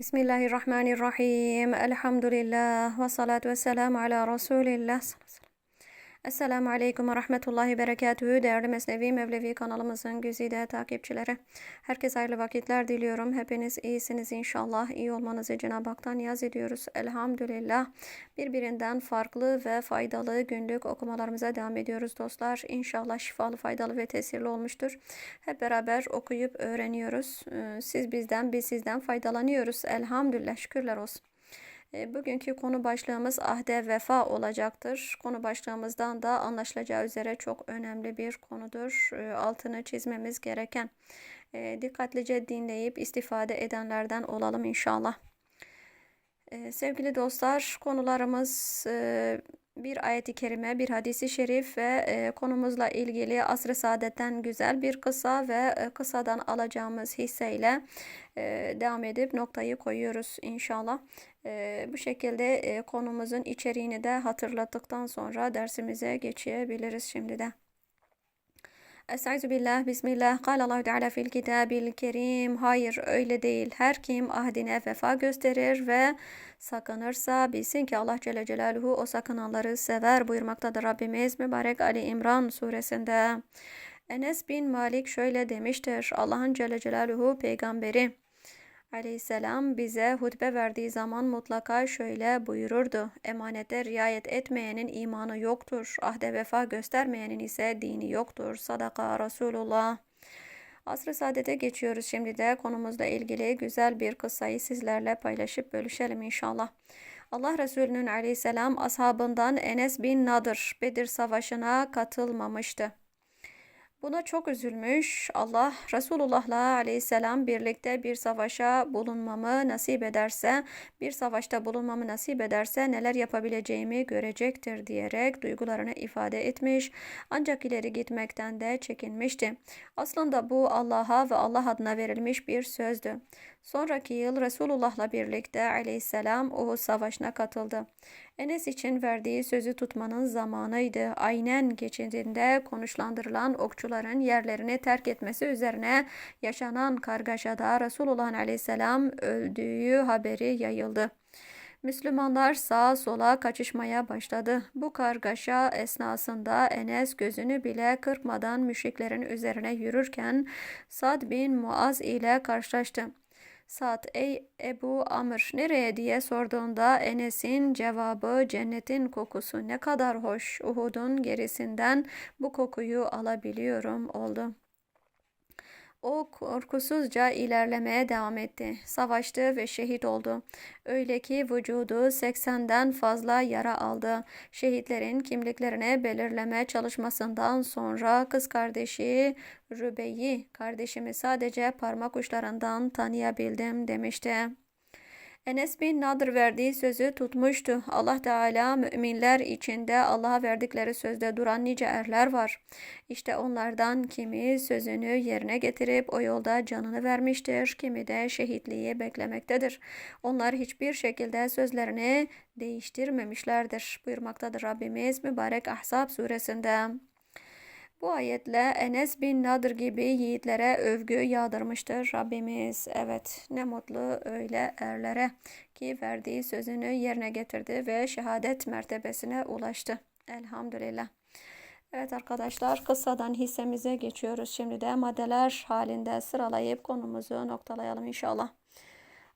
بسم الله الرحمن الرحيم الحمد لله والصلاة والسلام على رسول الله صلى الله عليه وسلم Esselamu Aleyküm ve Rahmetullahi Berekatühü. Değerli Mesnevi Mevlevi kanalımızın güzide takipçileri. Herkese hayırlı vakitler diliyorum. Hepiniz iyisiniz inşallah. İyi olmanızı Cenab-ı Hak'tan niyaz ediyoruz. Elhamdülillah. Birbirinden farklı ve faydalı günlük okumalarımıza devam ediyoruz dostlar. İnşallah şifalı, faydalı ve tesirli olmuştur. Hep beraber okuyup öğreniyoruz. Ee, siz bizden, biz sizden faydalanıyoruz. Elhamdülillah. Şükürler olsun. E, bugünkü konu başlığımız ahde vefa olacaktır. Konu başlığımızdan da anlaşılacağı üzere çok önemli bir konudur. E, altını çizmemiz gereken. E, dikkatlice dinleyip istifade edenlerden olalım inşallah. Sevgili dostlar konularımız bir ayeti kerime, bir hadisi şerif ve e, konumuzla ilgili asr-ı saadetten güzel bir kısa ve e, kısadan alacağımız hisseyle e, devam edip noktayı koyuyoruz inşallah. E, bu şekilde e, konumuzun içeriğini de hatırlattıktan sonra dersimize geçebiliriz şimdi de. Estaizu billah, bismillah. Kâlallahu Teala fil kitabil kerim. Hayır öyle değil. Her kim ahdine vefa gösterir ve sakınırsa bilsin ki Allah Celle Celaluhu o sakınanları sever buyurmaktadır Rabbimiz mübarek Ali İmran suresinde. Enes bin Malik şöyle demiştir. Allah'ın Celle Celaluhu peygamberi aleyhisselam bize hutbe verdiği zaman mutlaka şöyle buyururdu. Emanete riayet etmeyenin imanı yoktur. Ahde vefa göstermeyenin ise dini yoktur. Sadaka Resulullah. Asr-ı Saadet'e geçiyoruz şimdi de konumuzla ilgili güzel bir kıssayı sizlerle paylaşıp bölüşelim inşallah. Allah Resulü'nün aleyhisselam ashabından Enes bin Nadır Bedir Savaşı'na katılmamıştı. Buna çok üzülmüş. Allah Resulullah'la aleyhisselam birlikte bir savaşa bulunmamı nasip ederse, bir savaşta bulunmamı nasip ederse neler yapabileceğimi görecektir diyerek duygularını ifade etmiş. Ancak ileri gitmekten de çekinmişti. Aslında bu Allah'a ve Allah adına verilmiş bir sözdü. Sonraki yıl Resulullah'la birlikte aleyhisselam Uhud Savaşı'na katıldı. Enes için verdiği sözü tutmanın zamanıydı. Aynen geçidinde konuşlandırılan okçuların yerlerini terk etmesi üzerine yaşanan kargaşada Resulullah aleyhisselam öldüğü haberi yayıldı. Müslümanlar sağa sola kaçışmaya başladı. Bu kargaşa esnasında Enes gözünü bile kırpmadan müşriklerin üzerine yürürken Sad bin Muaz ile karşılaştı. Sa'd ey Ebu Amr nereye diye sorduğunda Enes'in cevabı cennetin kokusu ne kadar hoş Uhud'un gerisinden bu kokuyu alabiliyorum oldu. O korkusuzca ilerlemeye devam etti. Savaştı ve şehit oldu. Öyle ki vücudu 80'den fazla yara aldı. Şehitlerin kimliklerini belirleme çalışmasından sonra kız kardeşi Rübeyi kardeşimi sadece parmak uçlarından tanıyabildim demişti. Enes bin Nadir verdiği sözü tutmuştu. Allah Teala müminler içinde Allah'a verdikleri sözde duran nice erler var. İşte onlardan kimi sözünü yerine getirip o yolda canını vermiştir, kimi de şehitliği beklemektedir. Onlar hiçbir şekilde sözlerini değiştirmemişlerdir buyurmaktadır Rabbimiz mübarek Ahzab suresinde. Bu ayetle Enes bin Nadir gibi yiğitlere övgü yağdırmıştır Rabbimiz. Evet ne mutlu öyle erlere ki verdiği sözünü yerine getirdi ve şehadet mertebesine ulaştı. Elhamdülillah. Evet arkadaşlar kıssadan hissemize geçiyoruz. Şimdi de maddeler halinde sıralayıp konumuzu noktalayalım inşallah.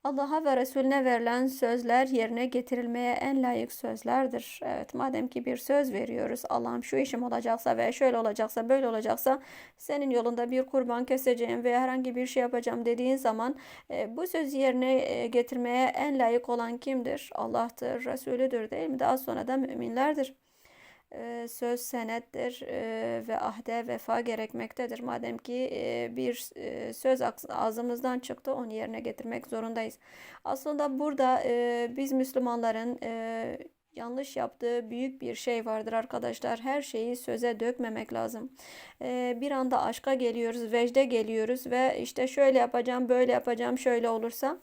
Allah'a ve Resulüne verilen sözler yerine getirilmeye en layık sözlerdir. Evet madem ki bir söz veriyoruz Allah'ım şu işim olacaksa ve şöyle olacaksa böyle olacaksa senin yolunda bir kurban keseceğim veya herhangi bir şey yapacağım dediğin zaman e, bu söz yerine e, getirmeye en layık olan kimdir? Allah'tır, Resulüdür değil mi? Daha sonra da müminlerdir söz senettir ve ahde vefa gerekmektedir. Madem ki bir söz ağzımızdan çıktı onu yerine getirmek zorundayız. Aslında burada biz Müslümanların yanlış yaptığı büyük bir şey vardır arkadaşlar. Her şeyi söze dökmemek lazım. bir anda aşka geliyoruz, vecde geliyoruz ve işte şöyle yapacağım, böyle yapacağım, şöyle olursa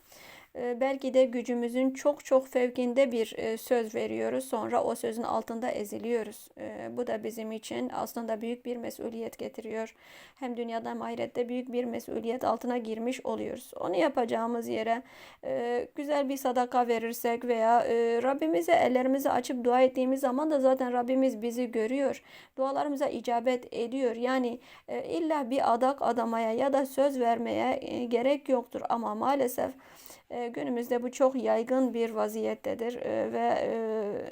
belki de gücümüzün çok çok fevkinde bir e, söz veriyoruz. Sonra o sözün altında eziliyoruz. E, bu da bizim için aslında büyük bir mesuliyet getiriyor. Hem dünyada hem ahirette büyük bir mesuliyet altına girmiş oluyoruz. Onu yapacağımız yere e, güzel bir sadaka verirsek veya e, Rabbimize ellerimizi açıp dua ettiğimiz zaman da zaten Rabbimiz bizi görüyor. Dualarımıza icabet ediyor. Yani illa bir adak adamaya ya da söz vermeye gerek yoktur. Ama maalesef e, günümüzde bu çok yaygın bir vaziyettedir e, ve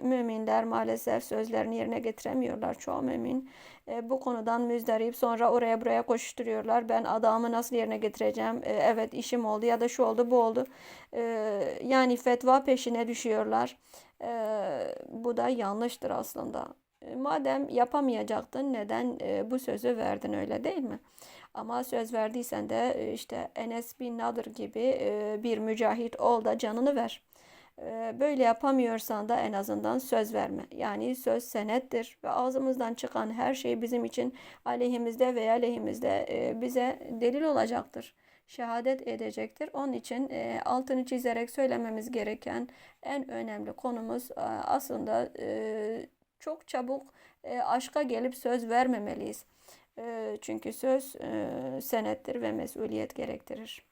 müminler maalesef sözlerini yerine getiremiyorlar. Çoğu mümin e, bu konudan müzdarip sonra oraya buraya koşturuyorlar. Ben adamı nasıl yerine getireceğim? E, evet işim oldu ya da şu oldu bu oldu. E, yani fetva peşine düşüyorlar. Bu da yanlıştır aslında. E, madem yapamayacaktın neden e, bu sözü verdin öyle değil mi? Ama söz verdiysen de e, işte Enes bin Nadir gibi bir mücahit ol da canını ver. Böyle yapamıyorsan da en azından söz verme. Yani söz senettir ve ağzımızdan çıkan her şey bizim için aleyhimizde veya lehimizde bize delil olacaktır. Şehadet edecektir. Onun için altını çizerek söylememiz gereken en önemli konumuz aslında çok çabuk aşka gelip söz vermemeliyiz. Çünkü söz senettir ve mesuliyet gerektirir.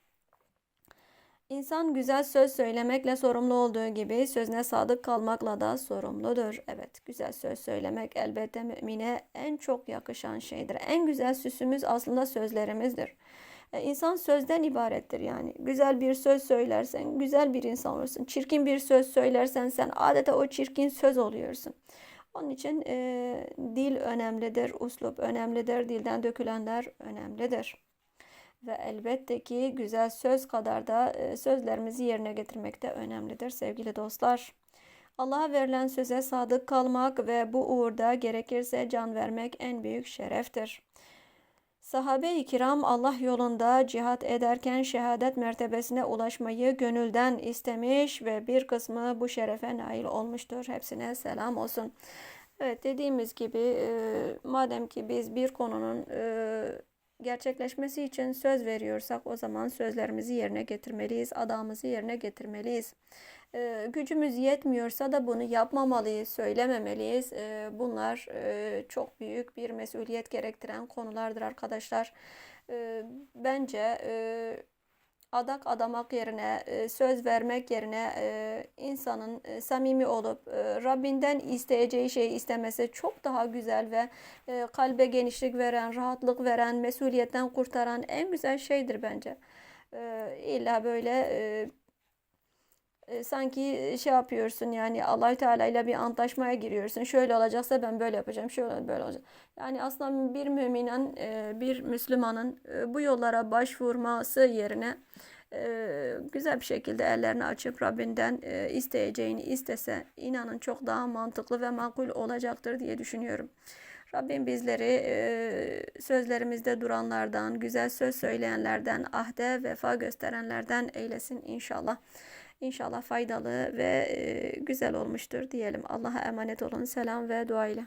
İnsan güzel söz söylemekle sorumlu olduğu gibi sözüne sadık kalmakla da sorumludur. Evet, güzel söz söylemek elbette mümine en çok yakışan şeydir. En güzel süsümüz aslında sözlerimizdir. İnsan sözden ibarettir yani. Güzel bir söz söylersen güzel bir insan olursun. Çirkin bir söz söylersen sen adeta o çirkin söz oluyorsun. Onun için e, dil önemlidir, uslup önemlidir, dilden dökülenler önemlidir. Ve elbette ki güzel söz kadar da e, sözlerimizi yerine getirmek de önemlidir sevgili dostlar. Allah'a verilen söze sadık kalmak ve bu uğurda gerekirse can vermek en büyük şereftir. Sahabe-i kiram Allah yolunda cihat ederken şehadet mertebesine ulaşmayı gönülden istemiş ve bir kısmı bu şerefe nail olmuştur. Hepsine selam olsun. Evet dediğimiz gibi e, madem ki biz bir konunun e, gerçekleşmesi için söz veriyorsak o zaman sözlerimizi yerine getirmeliyiz, adamımızı yerine getirmeliyiz. E, gücümüz yetmiyorsa da bunu yapmamalıyız, söylememeliyiz. E, bunlar e, çok büyük bir mesuliyet gerektiren konulardır arkadaşlar. E, bence e, adak adamak yerine, e, söz vermek yerine e, insanın e, samimi olup Rabbinden isteyeceği şeyi istemesi çok daha güzel ve kalbe genişlik veren, rahatlık veren, mesuliyetten kurtaran en güzel şeydir bence. İlla böyle sanki şey yapıyorsun yani Allah Teala ile bir antlaşmaya giriyorsun. Şöyle olacaksa ben böyle yapacağım. Şöyle böyle olacak. Yani aslında bir müminin, e, bir Müslümanın e, bu yollara başvurması yerine güzel bir şekilde ellerini açıp Rabbinden isteyeceğini istese inanın çok daha mantıklı ve makul olacaktır diye düşünüyorum. Rabbim bizleri sözlerimizde duranlardan, güzel söz söyleyenlerden, ahde vefa gösterenlerden eylesin inşallah. İnşallah faydalı ve güzel olmuştur diyelim. Allah'a emanet olun. Selam ve dua ile.